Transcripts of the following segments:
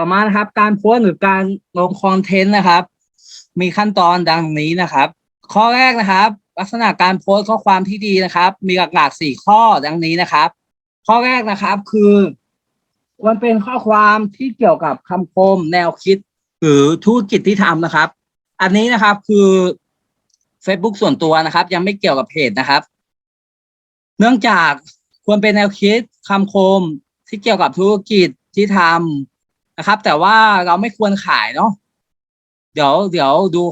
ต่อมานะครับ การโพสต์หรือการลงคอนเทนต์นะครับ มีขั้นตอนดังนี้นะครับ ข้อแรกนะครับ ลักษณะการโพสต์ข้อความที่ดีนะครับ มีหลักๆสี่ข้อดังนี้นะครับ ข้อแรกนะครับคือมันเป็นข้อความที่เกี่ยวกับคำคมแนวคิด หรือธุรกิจที่ทำนะครับ อันนี้นะครับคือ Facebook ส่วนตัวนะครับ ยังไม่เกี่ยวกับเพจนะครับ เนื่องจากควรเป็นแนวคิดคำคมที่เกี่ยวกับธุรกิจที่ทำ นะครับ แต่ว่าเราไม่ควรขายเนาะเดี๋ยวเดี๋ยวดู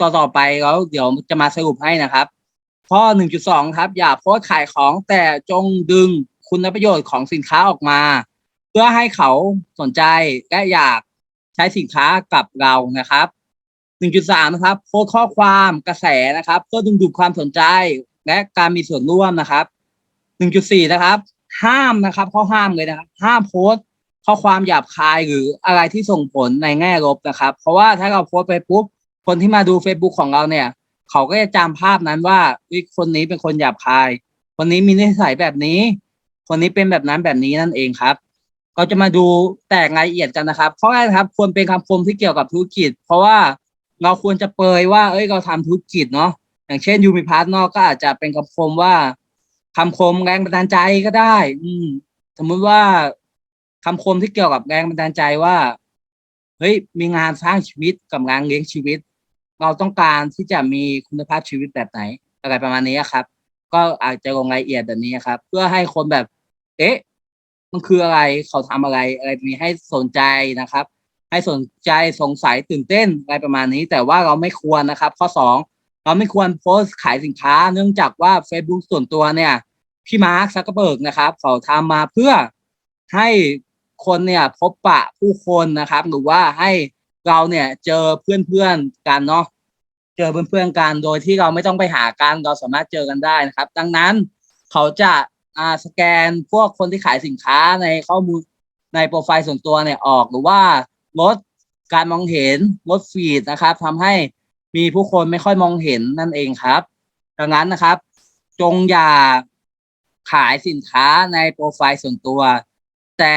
ต่อต่อไปแล้วเดี๋ยวจะมาสรุปให้นะครับ ข้อหนึ่งจุดสองครับ อย่าโพสขายของแต่จงดึงคุณประโยชน์ของสินค้าออกมา เพื่อให้เขาสนใจและอยากใช้สินค้ากับเรานะครับหนึ่งจุดสามนะครับโพสข้อความกระแสนะครับ เพื่อดึงดูดความสนใจและการมีส่วนร่วมนะครับหนึ่งจุดสี่นะครับ ห้ามนะครับ ข้อห้ามเลยนะครับ ห้ามโพส ข้อความหยาบคายหรืออะไรที่ส่งผลในแง่ลบนะครับ เพราะว่าถ้าเราโพสต์ไปปุ๊บคนที่มาดู Facebook ของเราเนี่ย เขาก็จะจำภาพนั้นว่าเฮ้ยคนนี้เป็นคนหยาบคาย คนนี้มีนิสัยแบบนี้ คนนี้เป็นแบบนั้นแบบนี้นั่นเองครับ เราจะมาดูแตกรายละเอียดกันนะครับข้อแรกนครับ ควรเป็นคำคมที่เกี่ยวกับธุรกิจ เพราะว่าเราควรจะเปยว่า เอ้ยเราทำธุรกิจเนาะอย่างเช่นยูมิพาร์ทนอกก็อาจจะเป็นคำคมว่าคำคมแรงบันดาลใจก็ได้ อืม สมมุติว่า คำคมที่เกี่ยวกับแรงบันดาลใจว่า เฮ้ย มีงานสร้างชีวิตกับงานเลี้ยงชีวิต เราต้องการที่จะมีคุณภาพชีวิตแบบไหน อะไรประมาณนี้ครับ ก็อาจจะลงรายละเอียดแบบนี้ครับ เพื่อให้คนแบบ เอ๊ะ มันคืออะไรเขาทำอะไร อะไรนี้ให้สนใจนะครับ ให้สนใจสงสัยตื่นเต้นอะไรประมาณนี้ แต่ว่าเราไม่ควรนะครับ ข้อสองเราไม่ควรโพสต์ขายสินค้า เนื่องจากว่า Facebook ส่วนตัวเนี่ยพี่มาร์คซักเกอร์เบิร์กนะครับ เขาทำมาเพื่อให้ คนเนี่ยพบปะผู้คนนะครับ หรือว่าให้เราเนี่ยเจอเพื่อนๆกันเนาะเจอเพื่อนๆกันโดยที่เราไม่ต้องไปหากันเราสามารถเจอกันได้นะครับ ดังนั้นเขาจะอ่าสแกนพวกคนที่ขายสินค้าในข้อมูลในโปรไฟล์ส่วนตัวเนี่ยออกหรือว่าลดการมองเห็นลดฟีดนะครับทำให้มีผู้คนไม่ค่อยมองเห็นนั่นเองครับ ดังนั้นนะครับ จงอย่าขายสินค้าในโปรไฟล์ส่วนตัว แต่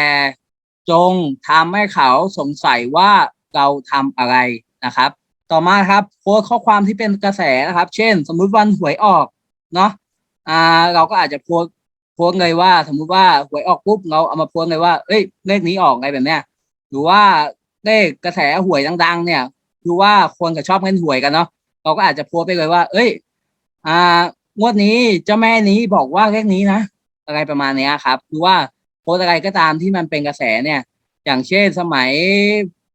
จงทำให้เขาสงสัยว่าเราทำอะไรนะครับ ต่อมาครับโพสข้อความที่เป็นกระแสนะครับ เช่น สมมุติวันหวยออกเนาะอ่าเราก็อาจจะโพสโพสเลยว่า สมมุติว่าหวยออกปุ๊บเราเอามาโพสเลยว่าเอ้ยเลขนี้ออกอะไรแบบเนี้ยหรือว่าเลขกระแสหวยดังๆ เนี่ยคือว่าคนก็ชอบเล่นหวยกันเนาะเราก็อาจจะโพสไปเลยว่า เอ้ย อ่างวดนี้เจ้าแม่นี้บอกว่าเลขนี้นะอะไรประมาณเนี้ยครับหรือว่า สต์อะไรก็ตามที่มันเป็นกระแสเนี่ย อย่างเช่นสมัย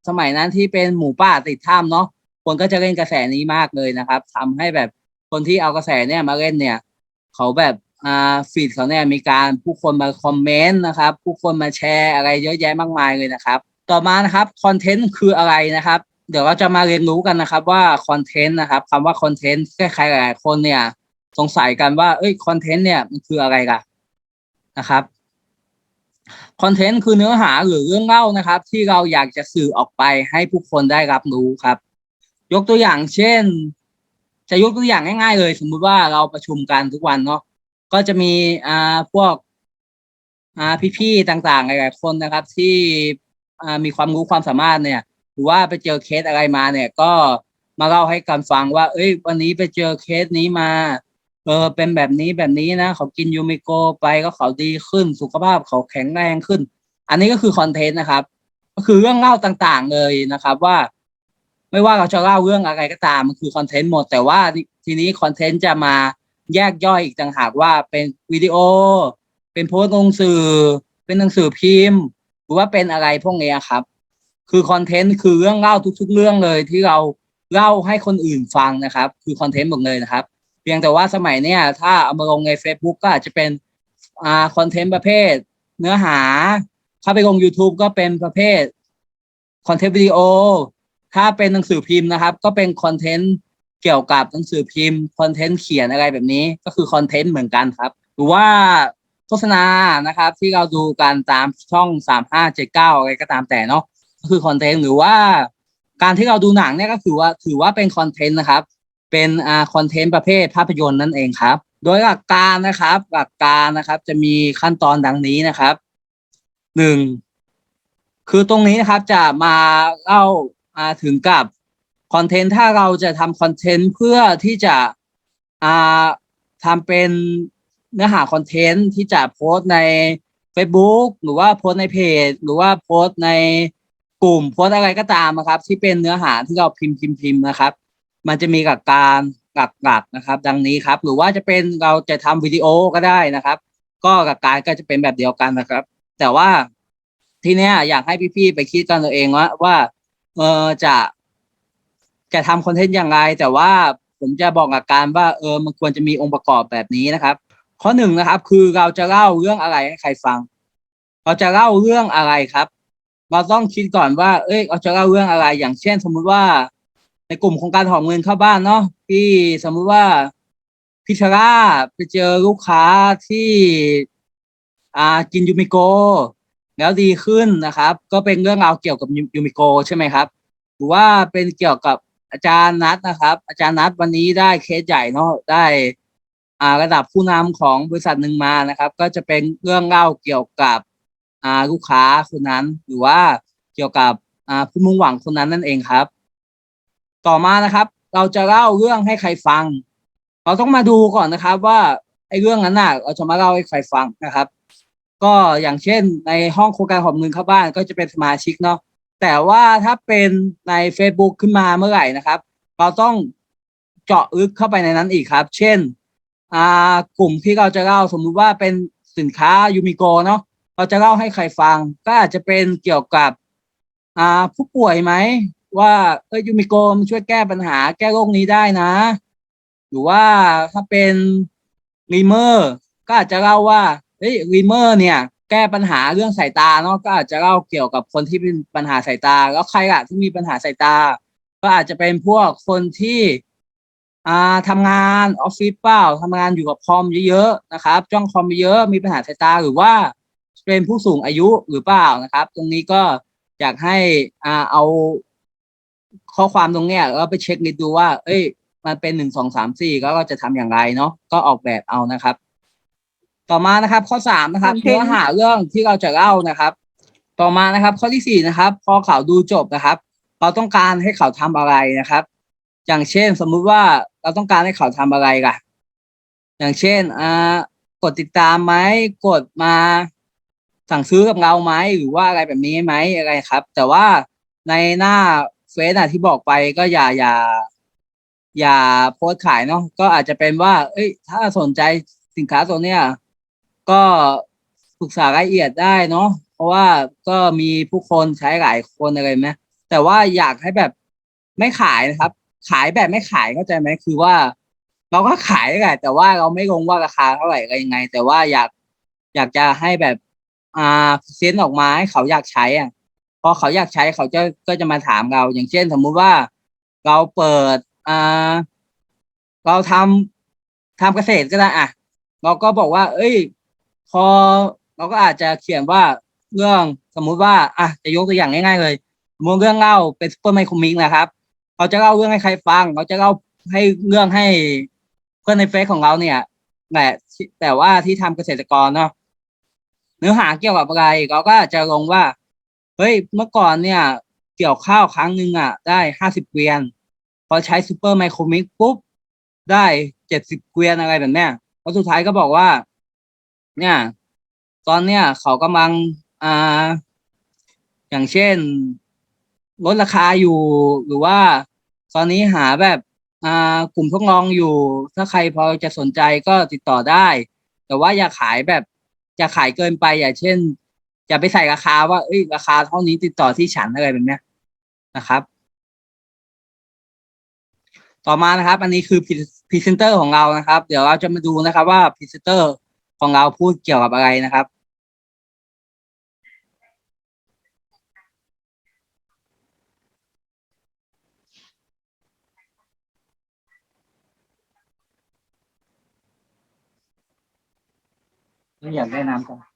สมัยนั้นที่เป็นหมูป่าติดถ้ำเนาะคนก็จะเล่นกระแสนี้มากเลยนะครับทำให้แบบคนที่เอากระแสเนี่ยมาเล่นเนี่ย เขาแบบอ่าฟีดเขาเนี่ยมีการผู้คนมาคอมเมนต์นะครับ ผู้คนมาแชร์อะไรเยอะแยะมากมายเลยนะครับ ต่อมานะครับคอนเทนต์คืออะไรนะครับ เดี๋ยวเราจะมาเรียนรู้กันนะครับว่าคอนเทนต์นะครับคำว่าคอนเทนต์ใครหลายๆคนเนี่ย สงสัยกันว่าเอ้ยคอนเทนต์เนี่ยมันคืออะไรล่ะนะครับ คอนเทนต์คือเนื้อหาหรือเรื่องเล่านะครับ ที่เราอยากจะสื่อออกไปให้ผู้คนได้รับรู้ครับ ยกตัวอย่างเช่น จะยกตัวอย่างง่ายๆเลย สมมุติว่าเราประชุมกันทุกวันเนาะก็จะมีอ่าพวกอ่าพี่ๆต่างๆหลายๆคนนะครับ ที่อ่ามีความรู้ความสามารถเนี่ย หรือว่าไปเจอเคสอะไรมาเนี่ย ก็มาเล่าให้กันฟังว่า เอ้ย วันนี้ไปเจอเคสนี้มา เออเป็นแบบนี้แบบนี้นะเขากินยูมิโกไปก็เขาดีขึ้นสุขภาพเขาแข็งแรงขึ้น อันนี้ก็คือคอนเทนต์นะครับ ก็คือเรื่องเล่าต่างๆเลยนะครับ ว่า ไม่ว่าเราจะเล่าเรื่องอะไรก็ตามมันคือคอนเทนต์หมด แต่ว่าทีนี้คอนเทนต์จะมาแยกย่อยอีกต่างหากว่าเป็นวิดีโอ เป็นโพสต์ลงสื่อ เป็นหนังสือพิมพ์ หรือว่าเป็นอะไรพวกนี้ครับ คือคอนเทนต์คือเรื่องเล่าทุกๆ เรื่องเลยที่เราเล่าให้คนอื่นฟังนะครับ คือคอนเทนต์หมดเลยนะครับ เพียงแต่ว่าสมัยเนี้ยถ้าเอามาลงใน Facebook ก็อาจจะเป็นอ่าคอนเทนต์ประเภท เนื้อหา ถ้าไปลง YouTube ก็เป็นประเภทคอนเทนต์วิดีโอ ถ้าเป็นหนังสือพิมพ์นะครับ ก็เป็นคอนเทนต์เกี่ยวกับหนังสือพิมพ์คอนเทนต์เขียนอะไรแบบนี้ก็คือคอนเทนต์เหมือนกันครับ หรือว่าโฆษณานะครับ ที่เราดูกันตามช่องสามห้าเจ็ดเก้าอะไรก็ตามแต่เนาะก็คือคอนเทนต์หรือว่าการที่เราดูหนังเนี่ยก็คือว่าถือว่าเป็นคอนเทนต์นะครับ เป็นอ่าคอนเทนต์ประเภทภาพยนตร์นั่นเองครับ โดยหลักการนะครับ หลักการนะครับ จะมีขั้นตอนดังนี้นะครับหนึ่งคือตรงนี้นะครับจะมาเล่าาถึงกับคอนเทนต์ถ้าเราจะทำคอนเทนต์เพื่อที่จะอ่าทำเป็นเนื้อหาคอนเทนต์ที่จะโพสใน Facebook หรือว่าโพสในเพจ หรือว่าโพสในกลุ่มโพสอะไรก็ตามนะครับ ที่เป็นเนื้อหาที่เราพิมพ์พิมพ์พิมพ์นะครับ มันจะมีหลักการหลักๆนะครับ ดังนี้ครับ หรือว่าจะเป็นเราจะทำวิดีโอก็ได้นะครับ ก็หลักการก็จะเป็นแบบเดียวกันนะครับ แต่ว่าทีเนี้ยอยากให้พี่ๆไปคิดกันตัวเองว่าว่าเออจะจะทำคอนเทนต์อย่างไร แต่ว่าผมจะบอกหลักการว่าเออมันควรจะมีองค์ประกอบแบบนี้นะครับ ข้อหนึ่งนะครับ คือเราจะเล่าเรื่องอะไรให้ใครฟัง เราจะเล่าเรื่องอะไรครับ เราต้องคิดก่อนว่า เอ้ยเราจะเล่าเรื่องอะไร อย่างเช่น สมมุติว่า ในกลุ่มโครงการหอมเงินเข้าบ้านเนาะพี่สมมุติว่าพิชราไปเจอลูกค้าที่อ่ากินยูมิโก แล้วดีขึ้นนะครับ ก็เป็นเรื่องราวเกี่ยวกับยูมิโกใช่ไหมครับ หรือว่าเป็นเกี่ยวกับอาจารย์นัทนะครับ อาจารย์นัทวันนี้ได้เคสใหญ่เนาะได้อ่าระดับผู้นำของบริษัทหนึ่งมานะครับ ก็จะเป็นเรื่องเล่าเกี่ยวกับอ่าลูกค้าคนนั้น หรือว่าเกี่ยวกับอ่าผู้มุ่งหวังคนนั้นนั่นเองครับ ต่อมานะครับ เราจะเล่าเรื่องให้ใครฟัง เราต้องมาดูก่อนนะครับว่าไอ้เรื่องนั้นน่ะเราจะมาเล่าให้ใครฟังนะครับ ก็อย่างเช่นในห้องโครงการหอมเงินเข้าบ้านก็จะเป็นสมาชิกเนาะแต่ว่าถ้าเป็นใน Facebook ขึ้นมาเมื่อไหร่นะครับ เราต้องเจาะลึกเข้าไปในนั้นอีกครับ เช่นกลุ่มที่เราจะเล่าสมมุติว่าเป็นสินค้ายูมิโกเนาะเราจะเล่าให้ใครฟัง ก็อาจจะเป็นเกี่ยวกับผู้ป่วยไหม ว่าเออยูมิโกมันช่วยแก้ปัญหาแก้โรคนี้ได้นะ หรือว่าถ้าเป็นรีเมอร์ก็อาจจะเล่าว่าเฮ้ยรีเมอร์เนี่ย แก้ปัญหาเรื่องสายตาเนาะก็อาจจะเล่าเกี่ยวกับคนที่เป็นปัญหาสายตา แล้วใครอะที่มีปัญหาสายตา ก็อาจจะเป็นพวกคนที่อ่าทำงานออฟฟิศเปล่าทำงานอยู่กับคอมเยอะๆนะครับ จ้องคอมเยอะมีปัญหาสายตาหรือว่าเป็นผู้สูงอายุหรือเปล่านะครับ ตรงนี้ก็อยากให้อ่าเอา ข้อความตรงเนี้ยเราไปเช็คนิดดูว่า เอ้ย มันเป็นหนึ่งสองสามสี่ก็จะทำอย่างไรเนาะก็ออกแบบเอานะครับ ต่อมานะครับ ข้อสามนะครับคอนเทนต์เนื้อหาเรื่องที่เราจะเล่านะครับ ต่อมานะครับ ข้อที่สี่นะครับ พอเขาดูจบนะครับ เราต้องการให้เขาทำอะไรนะครับ อย่างเช่น สมมุติว่าเราต้องการให้เขาทำอะไรล่ะ อย่างเช่นอ่ากดติดตามไหมกดมาสั่งซื้อกับเราไหมหรือว่าอะไรแบบนี้ไหมอะไรครับ แต่ว่าในหน้า เฟซอะที่บอกไปก็อย่าอย่า อย่าโพสต์ขายเนาะก็อาจจะเป็นว่า เอ้ย ถ้าสนใจสินค้าตัวเนี้ยก็ปรึกษารายละเอียดได้เนาะเพราะว่าก็มีผู้คนใช้หลายคนอะไรไหมแต่ว่าอยากให้แบบไม่ขายนะครับ ขายแบบไม่ขายเข้าใจไหมคือว่า เราก็ขายแหละแต่ว่าเราไม่ลงว่าราคาเท่าไหร่อะไรยังไง แต่ว่าอยากอยากจะให้แบบ อ่าเซ็นออกมาให้เขาอยากใช้อะ พอเขาอยากใช้เขาจะก็จะมาถามเรา อย่างเช่น สมมุติว่าเราเปิดอ่าเราทำทำเกษตรก็ได้อะ เราก็บอกว่า เอ้ย พอเราก็อาจจะเขียนว่าเรื่องสมมุติว่าอะจะยกตัวอย่างง่ายๆเลยมมติเรื่องเล่าเป็นซูเปอร์ไมโครมิกนะครับเราจะเล่าเรื่องให้ใครฟังเราจะเล่าให้เรื่องให้เพื่อนในเฟซของเราเนี่ยแต่แต่ว่าที่ทำเกษตรกรเนาะเนื้อหาเกี่ยวกับอะไรเราก็จะลงว่า เฮ้ยเมื่อก่อนเนี่ย เกี่ยวข้าวครั้งหนึ่งอะ ได้ห้าสิบเกวียน พอใช้ซูเปอร์ไมโครมิกปุ๊บ ได้เจ็ดสิบเกวียนอะไรแบบเนี้ยแล้วสุดท้ายก็บอกว่า เนี่ย ตอนเนี้ยเขากำลังอ่าอย่างเช่นลดราคาอยู่หรือว่า ตอนนี้หาแบบอ่ากลุ่มทดลองอยู่ ถ้าใครพอจะสนใจก็ติดต่อได้ แต่ว่าอย่าขายแบบอย่าขายเกินไป อย่างเช่น อย่าไปใส่ราคาว่าเอ้ยราคาเท่านี้ติดต่อที่ฉันอะไรแบบเนี้ยนะครับ ต่อมานะครับ อันนี้คือพรีเซนเตอร์ของเรานะครับ เดี๋ยวเราจะมาดูนะครับว่าพรีเซนเตอร์ของเราพูดเกี่ยวกับอะไรนะครับอยากได้น้ำก่อน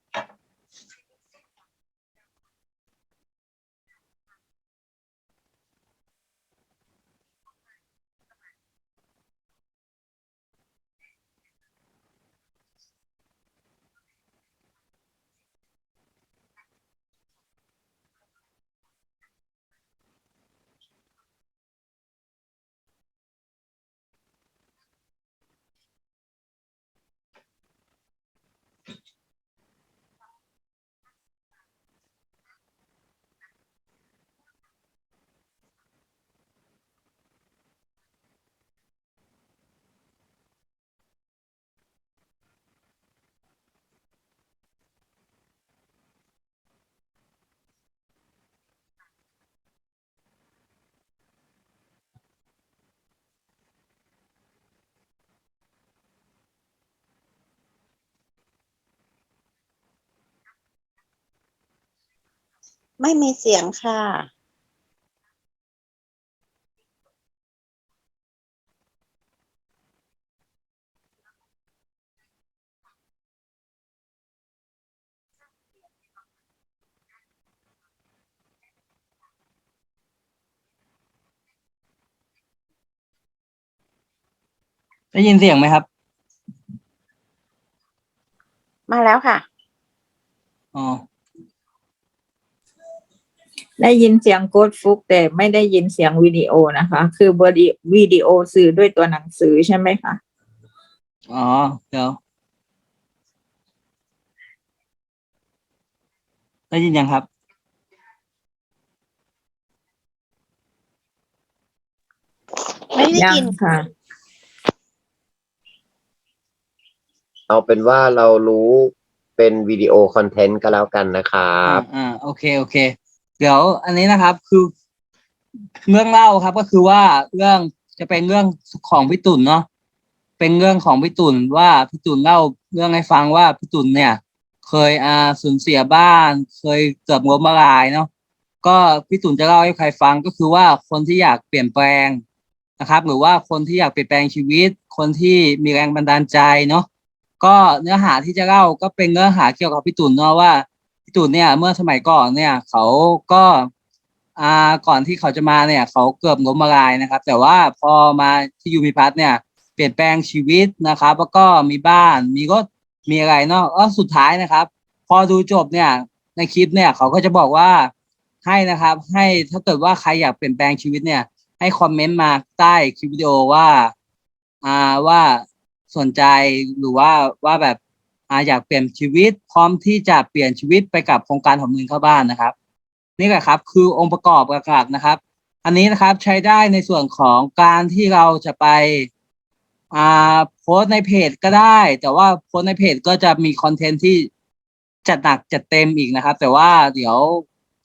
ไม่มีเสียงค่ะ ได้ยินเสียงไหมครับ มาแล้วค่ะ อ๋อ ได้ยินเสียงโกดฟุกแต่ไม่ได้ยินเสียงวิดีโอนะคะ คือบดีวิดีโอสื่อด้วยตัวหนังสือใช่ไหมคะอ๋อเดี๋ยวได้ยินยังครับ ไม่ได้ยังยินค่ะ เอาเป็นว่าเรารู้เป็นวิดีโอคอนเทนต์ก็แล้วกันนะครับ อ่าอ่าโอเค โอเค เดี๋ยวอันนี้นะครับคือเรื่องเล่าครับก็คือว่าเรื่องจะเป็นเรื่องของพี่ตุ่นเนาะเป็นเรื่องของพี่ตุ่นว่าพี่ตุ่นเล่าเรื่องให้ฟังว่าพี่ตุ่นเนี่ย เคยอ่าสูญเสียบ้าน เคยเกือบล้มละลายเนาะก็พี่ตุ่นจะเล่าให้ใครฟังก็คือว่าคนที่อยากเปลี่ยนแปลงนะครับ หรือว่าคนที่อยากเปลี่ยนแปลงชีวิต คนที่มีแรงบันดาลใจเนาะก็เนื้อหาที่จะเล่าก็เป็นเนื้อหาเกี่ยวกับพี่ตุ่นเนาะว่า พี่ตูนเนี่ย เมื่อสมัยก่อนเนี่ย เขาก็อ่าก่อนที่เขาจะมาเนี่ย เขาเกือบล้มละลายนะครับ แต่ว่าพอมาที่ยูมิพัทเนี่ย เปลี่ยนแปลงชีวิตนะครับ แล้วก็มีบ้านมีรถมีอะไรเนาะแล้วสุดท้ายนะครับ พอดูจบเนี่ย ในคลิปเนี่ยเขาก็จะบอกว่าให้นะครับ ให้ถ้าเกิดว่าใครอยากเปลี่ยนแปลงชีวิตเนี่ย ให้คอมเมนต์มาใต้คลิปวิดีโอว่า อ่าว่าสนใจหรือว่าว่าแบบ อาอยากเปลี่ยนชีวิต พร้อมที่จะเปลี่ยนชีวิตไปกับโครงการของเงินเข้าบ้านนะครับ นี่แหละครับคือองค์ประกอบหลักๆนะครับ อันนี้นะครับใช้ได้ในส่วนของการที่เราจะไปอ่าโพสในเพจก็ได้ แต่ว่าโพสในเพจก็จะมีคอนเทนต์ที่จัดหนักจัดเต็มอีกนะครับ แต่ว่าเดี๋ยว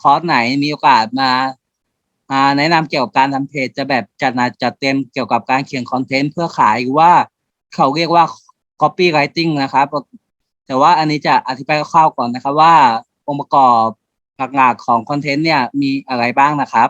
คอร์สไหนมีโอกาสมาอ่าแนะนำเกี่ยวกับการทำเพจจะแบบจัดหนักจัดเต็มเกี่ยวกับการเขียนคอนเทนต์เพื่อขายหรือว่าเขาเรียกว่า copywriting นะครับ แต่ว่าอันนี้จะอธิบายคร่าวๆก่อนนะครับว่าองค์ประกอบหลักๆของคอนเทนต์เนี่ยมีอะไรบ้างนะครับ